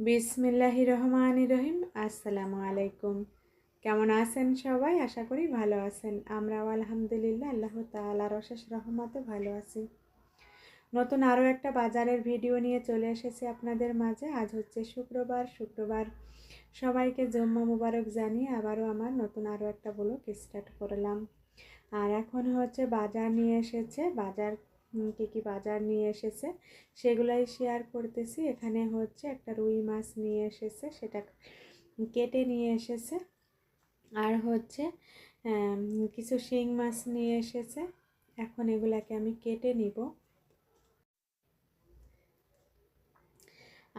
বিসমিল্লাহি রহমান রহিম। আসসালামু আলাইকুম। কেমন আছেন সবাই? আশা করি ভালো আছেন। আমরাও আলহামদুলিল্লাহ, আল্লাহ তালার অশেষ রহমতে ভালো আছি। নতুন আরও একটা বাজারের ভিডিও নিয়ে চলে এসেছি আপনাদের মাঝে। আজ হচ্ছে শুক্রবার। শুক্রবার সবাইকে জম্মা মুবারক জানিয়ে আবারও আমার নতুন আরও একটা ব্লগ স্টার্ট করলাম। আর এখন হচ্ছে বাজার নিয়ে এসেছে। বাজার কী কী বাজার নিয়ে এসেছে, সেগুলাই শেয়ার করতেছি। এখানে হচ্ছে একটা রুই মাছ নিয়ে এসেছে, সেটা কেটে নিয়ে এসেছে। আর হচ্ছে কিছু শিং মাছ নিয়ে এসেছে। এখন এগুলাকে আমি কেটে নিব।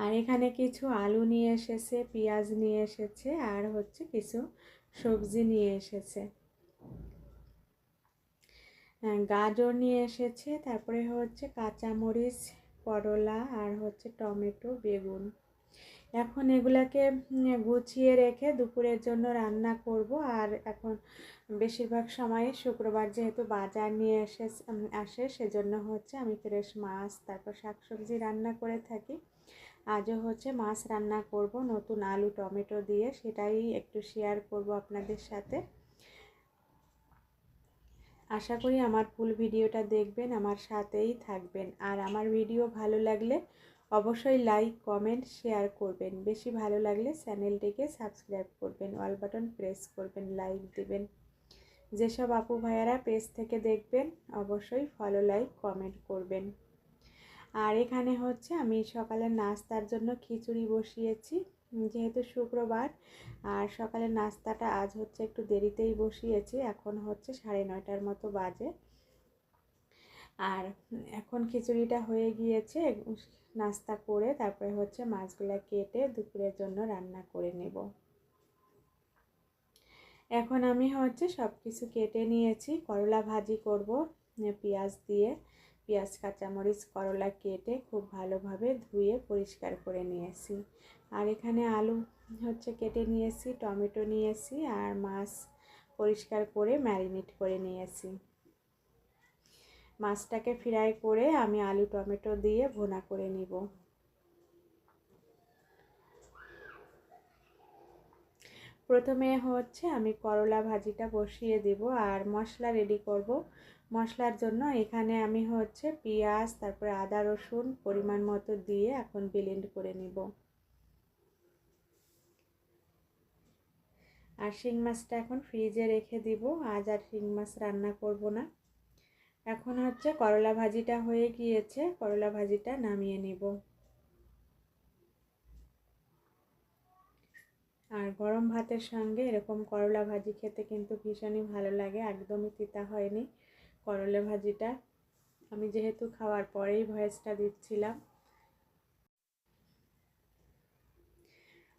আর এখানে কিছু আলু নিয়ে এসেছে, পেঁয়াজ নিয়ে এসেছে, আর হচ্ছে কিছু সবজি নিয়ে এসেছে। গাজর নিয়ে এসেছে। তারপরে হচ্ছে কাঁচামরিচ, করলা আর হচ্ছে টমেটো, বেগুন। এখন এগুলাকে গুছিয়ে রেখে দুপুরের জন্য রান্না করব। আর এখন বেশিরভাগ সময়ে শুক্রবার যেহেতু বাজার নিয়ে এসে আসে, সেজন্য হচ্ছে আমি ফ্রেশ মাছ, তারপর শাকসবজি রান্না করে থাকি। আজও হচ্ছে মাছ রান্না করব, নতুন আলু, টমেটো দিয়ে, সেটাই একটু শেয়ার করব আপনাদের সাথে। আশা করি আমার ফুল ভিডিওটা দেখবেন, আমার সাথেই থাকবেন। আর আমার ভিডিও ভালো লাগলে অবশ্যই লাইক কমেন্ট শেয়ার করবেন। বেশি ভালো লাগলে চ্যানেলটিকে সাবস্ক্রাইব করবেন অল বাটন প্রেস করবেন লাইক দেবেন। যেসব আপু ভাইয়ারা পেজ থেকে দেখবেন, অবশ্যই ফলো লাইক কমেন্ট করবেন। আর এখানে হচ্ছে আমি সকালে নাস্তার জন্য খিচুড়ি বসিয়েছি। যেহেতু শুক্রবার, আর সকালের নাস্তাটা আজ হচ্ছে একটু দেরিতেই বসিয়েছি, এখন হচ্ছে সাড়ে নয়টার মতো বাজে। আর এখন খিচুড়িটা হয়ে গিয়েছে, নাস্তা করে তারপরে হচ্ছে মাছগুলো কেটে দুপুরের জন্য রান্না করে নেব। এখন আমি হচ্ছে সব কিছু কেটে নিয়েছি, করলা ভাজি করব, পেঁয়াজ দিয়ে পেঁয়াজ, কাঁচামরিচ, করলা কেটে খুব ভালোভাবে ধুয়ে পরিষ্কার করে নিয়েছি। আর এখানে আলু হচ্ছে কেটে নিয়েছি, টমেটো নিয়েছি আর মাছ পরিষ্কার করে ম্যারিনেট করে নিয়েছি। মাছটাকে ফ্রাই করে আমি আলু, টমেটো দিয়ে ভোনা করে নিব। প্রথমে হচ্ছে আমি করলা ভাজিটা বসিয়ে দেব আর মশলা রেডি করব। মশলার জন্য এখানে আমি হচ্ছে পেঁয়াজ, তারপরে আদা, রসুন পরিমাণ মতো দিয়ে এখন ব্লেন্ড করে নিব। আর শিং মাছটা এখন ফ্রিজে রেখে দিব। আজ আর শিং মাছ রান্না করব না। এখন হচ্ছে করলা ভাজিটা হয়ে গিয়েছে। করলা ভাজিটা নামিয়ে নিব। আর গরম ভাতের সঙ্গে এরকম করলা ভাজি খেতে কিন্তু ভীষণই ভালো লাগে। একদমই তিতা হয়নি। করলা ভাজিটা। আমি যেহেতু খাওয়ার পরেই ভয়েসটা দিচ্ছিলাম।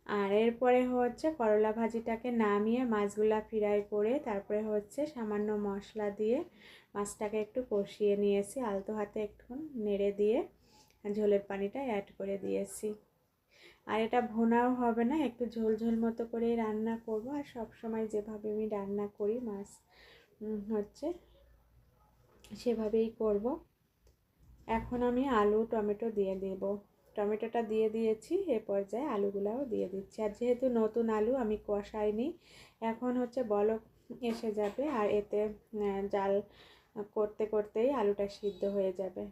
আর এরপরে হচ্ছে করলা ভাজিটাকে নামিয়ে মাছগুলা ফ্রাই করে তারপরে হচ্ছে সামান্য মশলা দিয়ে মাছটাকে একটু কষিয়ে নিয়েছি, আলতো হাতে একটু নেড়ে দিয়ে ঝোলের পানিটা অ্যাড করে দিয়েছি। আর এটা ভোনাও হবে না, একটু ঝোল ঝোল মতো করেই রান্না করব। আর সব সময় যেভাবে আমি রান্না করি মাছ হচ্ছে সেভাবেই করব। এখন আমি আলু, টমেটো দিয়ে দেব। টমেটোটা দিয়ে দিয়েছি, এ পর্যায়ে আলুগুলাও দিয়ে দিচ্ছি। আর যেহেতু নতুন আলু, আমি কষাইনি, এখন হচ্ছে বলক এসে যাবে আর এতে জাল করতে করতেই আলুটা সিদ্ধ হয়ে যাবে।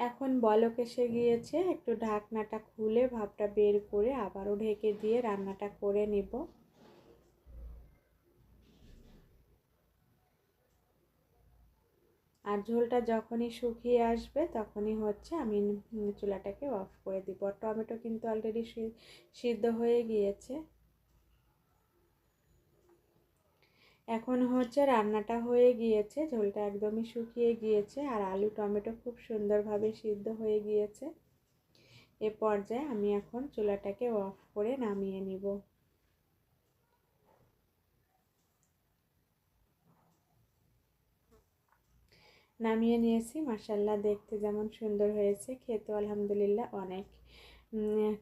এখন বলক এসে গিয়েছে, একটু ঢাকনাটা খুলে ভাবটা বের করে আবারও ঢেকে দিয়ে রান্নাটা করে নেব। আর ঝোলটা যখনই শুকিয়ে আসবে তখনই হচ্ছে আমি চুলাটাকে অফ করে দিব। টমেটো কিন্তু অলরেডি সিদ্ধ হয়ে গিয়েছে। এখন হচ্ছে রান্নাটা হয়ে গিয়েছে, ঝোলটা একদমই শুকিয়ে গিয়েছে আর আলু, টমেটো খুব সুন্দরভাবে সিদ্ধ হয়ে গিয়েছে। এ পর্যায়ে আমি এখন চুলাটাকে অফ করে নামিয়ে নিব। নামিয়ে নিয়েছি মাসাল্লাহ দেখতে যেমন সুন্দর হয়েছে খেতে আলহামদুলিল্লাহ অনেক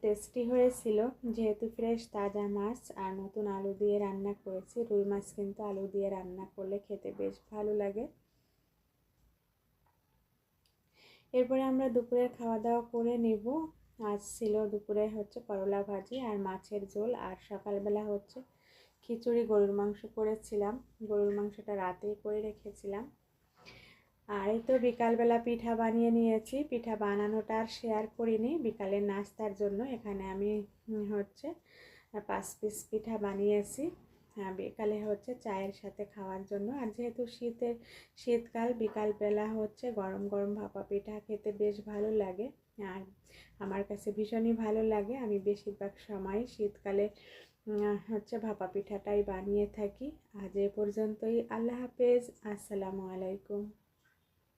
টেস্টি হয়েছিল। যেহেতু ফ্রেশ তাজা মাছ আর নতুন আলু দিয়ে রান্না করেছি, রুই মাছ কিন্তু আলু দিয়ে রান্না করলে খেতে বেশ ভালো লাগে। এরপরে আমরা দুপুরের খাওয়া দাওয়া করে নেব। আজ ছিল দুপুরে হচ্ছে করলা ভাজি আর মাছের ঝোল আর সকালবেলা হচ্ছে খিচুড়ি, গরুর মাংস করেছিলাম। গরুর মাংসটা রাতেই করে রেখেছিলাম। আর এই তো বিকালবেলা পিঠা বানিয়ে নিয়েছি। পিঠা বানানোটা আর শেয়ার করিনি। বিকালের নাস্তার জন্য এখানে আমি হচ্ছে পাঁচ পিস পিঠা বানিয়েছি। হ্যাঁ বিকালে হচ্ছে চায়ের সাথে খাওয়ার জন্য। আর যেহেতু শীতের, শীতকাল, বিকালবেলা হচ্ছে গরম গরম ভাপা পিঠা খেতে বেশ ভালো লাগে। আর আমার কাছে ভীষণই ভালো লাগে। আমি বেশিরভাগ সময় শীতকালে হচ্ছে ভাপা পিঠাটাই বানিয়ে থাকি। আজ এ পর্যন্তই। আল্লাহ হাফেজ। আসসালামু আলাইকুম।